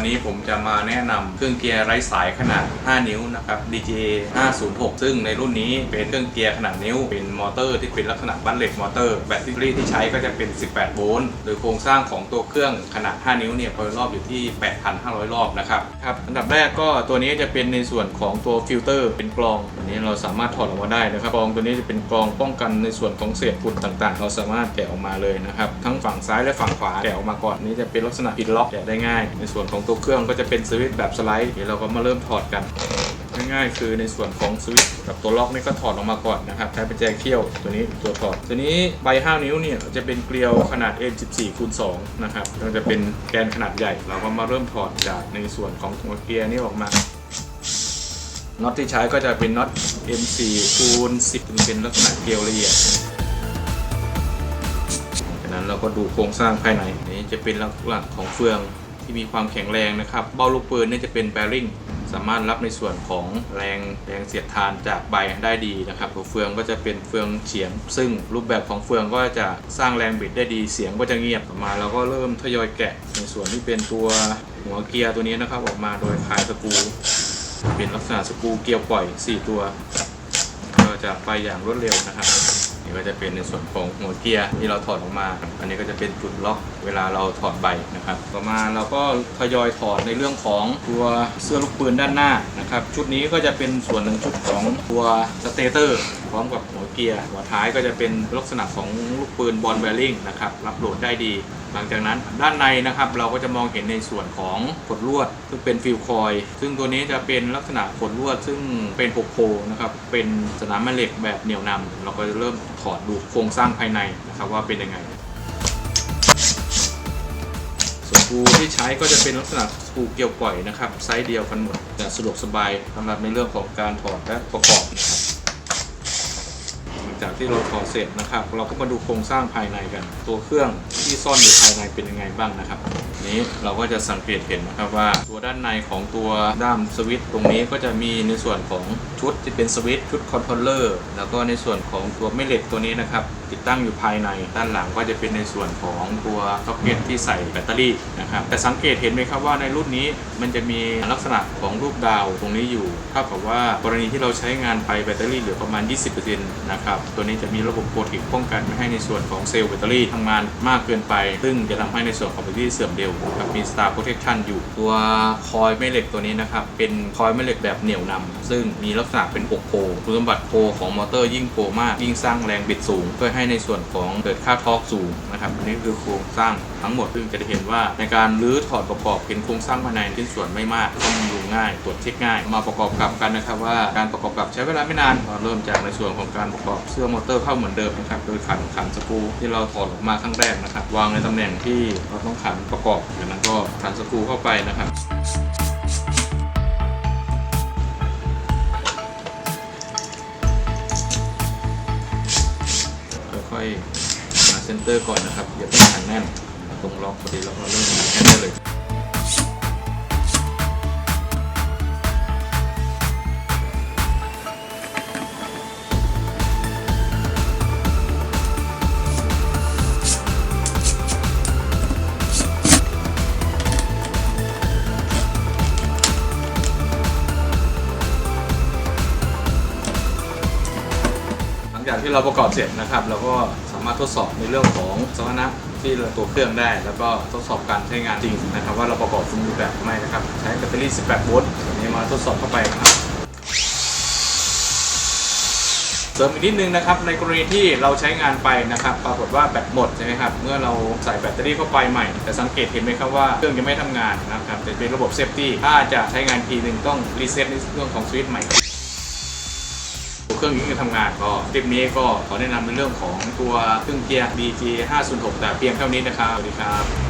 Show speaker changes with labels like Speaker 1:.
Speaker 1: วันนี้ผมจะมาแนะนำเครื่องเกียร์ไร้สายขนาด 5 นิ้วนะครับ DJ 506 ซึ่งในรุ่นนี้เป็นเครื่องเกียร์ขนาดนิ้ว เป็นมอเตอร์ที่เป็นลักษณะบัลเลตมอเตอร์ แบตเตอรี่ที่ใช้ก็จะเป็น 18 โวลต์ โดยโครงสร้างของตัวเครื่องขนาด 5 นิ้วเนี่ยพอยรอบอยู่ที่ 8,500 รอบนะครับ ครับ อันดับแรกก็ตัวนี้จะเป็นในส่วนของตัวฟิลเตอร์ เป็นกรองอันนี้เราสามารถถอดออกมาได้นะครับ กรองตัวนี้จะเป็นกรองป้องกันในส่วนของเศษฝุ่นต่าง ๆ เราสามารถแกะออกมาเลยนะครับ ทั้งฝั่งซ้ายและฝั่งขวาแกะออกมาก่อนนี้จะเป็นลักษณะปิดล็อกแกะได้ง่าย ในส่วนของตัวเครื่องก็จะเป็นสวิตช์แบบสไลด์เดี๋ยวเราก็มาเริ่มถอดกันง่ายๆคือในส่วนของสวิตช์กับตัวล็อกนี่ก็ถอดออกมาก่อนนะครับใช้เป็นแจเขี้ยวตัวนี้ตัวถอดตัวนี้ใบ 5 นิ้วเนี่ยจะเป็นเกลียวขนาด N14 คูณ2นะครับมันจะเป็นแกนขนาดใหญ่ เราก็มาเริ่มถอดจากในส่วนของหัวเกียร์นี่ออกมาน็อตที่ใช้ก็จะเป็นน็อต M4 คูณ10เป็นลักษณะเกลียวละเอียดจากนั้นเราก็ดูโครงสร้างภายในนี้จะเป็นลักษณะของเฟือง ที่มีความแข็งแรงนะครับ เบ้าลูกปืนเนี่ยจะเป็นแบริ่งสามารถรับในส่วนของแรงแรงเสียดทานจากใบได้ดีนะครับตัวเฟืองก็จะเป็นเฟืองเฉียง ซึ่งรูปแบบของเฟืองก็จะสร้างแรงบิดได้ดีเสียงก็จะเงียบออกมาเราก็เริ่มทยอยแกะในส่วนที่เป็นตัวหัวเกียร์ตัวนี้นะครับออกมาโดยคลายสกรูเป็นลักษณะสกรูเกียวปล่อย 4 ตัว ก็จะไปอย่างรวดเร็วนะครับ นี่ก็จะเป็นในส่วนของหัวเกียร์ที่เราถอดออกมา อันนี้ก็จะเป็นจุดล็อกเวลาเราถอดใบนะครับ ต่อมาเราก็ทยอยถอดในเรื่องของตัวเสื้อลูกปืนด้านหน้านะครับชุดนี้ก็จะเป็นส่วนหนึ่งชุดของตัวสเตเตอร์ พร้อมกับหัวเกียร์หัวท้ายก็จะเป็นลักษณะของลูกปืนบอลแบริ่งนะครับรับโหลดได้ดี หลังจากนั้นด้านในนะครับเราก็จะมองเห็นในส่วนของขดลวด ซึ่งเป็นฟิลคอยล์ซึ่งตัวนี้จะเป็นลักษณะขดลวด ซึ่งเป็น6โพนะครับเป็นสนามแม่เหล็กแบบเหนี่ยวนำเราก็จะเริ่มถอดดูโครงสร้างภายในนะครับว่าเป็นยังไง สกรูที่ใช้ก็จะเป็นลักษณะสกรูเกลียวปล่อยนะครับไซส์เดียวกันหมดแต่สะดวกสบายสำหรับในเรื่องของการถอดและประกอบนะครับหลังจากที่เราถอดเสร็จนะครับ เราก็มาดูโครงสร้างภายในกัน ตัวเครื่องที่ซ่อนอยู่ภายในเป็นยังไงบ้างนะครับ นี้เราก็จะสังเกตเห็นนะครับว่า ตัวด้านในของตัวด้ามสวิตช์ตรงนี้ก็จะมีในส่วนของชุดที่เป็นสวิตช์ชุดคอนโทรลเลอร์แล้วก็ในส่วนของตัวแม่เหล็กตัวนี้นะครับ ติดตั้งอยู่ภายในด้านหลังก็จะเป็นในส่วนของตัวซ็อกเก็ตที่ใส่แบตเตอรี่นะครับแต่สังเกตเห็นไหมครับว่าในรุ่นนี้มันจะมีลักษณะของรูปดาวตรงนี้อยู่เท่ากับว่ากรณีที่เราใช้งานไปแบตเตอรี่เหลือประมาณ 20%นะครับตัวนี้จะมีระบบโปรติกป้องกันไม่ให้ในส่วนของเซลล์แบตเตอรี่ทำงานมากเกินไป ซึ่งจะทำให้ในส่วนของแบตเตอรี่เสื่อมเร็วครับมี Star Protection อยู่ตัวคอยล์แม่เหล็กตัวนี้นะครับเป็นคอยล์แม่เหล็กแบบเหนี่ยวนำซึ่งมีลักษณะเป็น6โพลคุณสมบัติโพลของมอเตอร์ยิ่งโพมากยิ่งสร้างแรงบิดสูงเพื่อใให้ในส่วนของเกิดค่าทอร์กสูงนะครับอันนี้คือโครงสร้างทั้งหมดซึ่งจะเห็นว่าในการรื้อถอดประกอบเป็นโครงสร้างภายในชิ้นส่วนไม่มากต้องดูง่ายตรวจเช็คง่าย มาประกอบกับกันนะครับว่าการประกอบกับใช้เวลาไม่นานเราเริ่มจากในส่วนของการประกอบเสื้อมอเตอร์เข้าเหมือนเดิมนะครับโดยขันขันสกรูที่เราถอดออกมาครั้งแรกนะครับวางในตำแหน่งที่เราต้องขันประกอบจากนั้นก็ขันสกรูเข้าไปนะครับ ซนเตอร์ก่อนนะครับอย่าเพิ่งขันแน่นตรงล็อกพอดีแล้วก็เริ่มขันแน่นได้เลยหลังจากที่เราประกอบเสร็จนะครับเราก็ามารถทดสอบในเรื่องของสมรรถนะที่ตัวเครื่องได้ แล้วก็ทดสอบการใช้งานจริงนะครับ ว่าเราประกอบสมบูรณ์แบบหรือไม่นะครับ ใช้แบตเตอรี่ 18 โวลต์ตัวนี้มาทดสอบเข้าไปนะครับเสริมอีกนิดนึงนะครับในกรณีที่เราใช้งานไปนะครับปรากฏว่าแบตหมดใช่ไหมครับเมื่อเราใส่แบตเตอรี่เข้าไปใหม่ แต่สังเกตเห็นไหมครับว่าเครื่องยังไม่ทำงานนะครับแต่เป็นระบบเซฟตี้ถ้าจะใช้งานทีหนึ่งต้องรีเซ็ตในเรื่องของสวิตช์ใหม่ เครื่องนี้จะทำงานก็คลิปนี้ก็ขอแนะนำในเรื่องของตัวเครื่องเกียร์ DG 506แต่เพียงเท่านี้นะครับสวัสดีครับ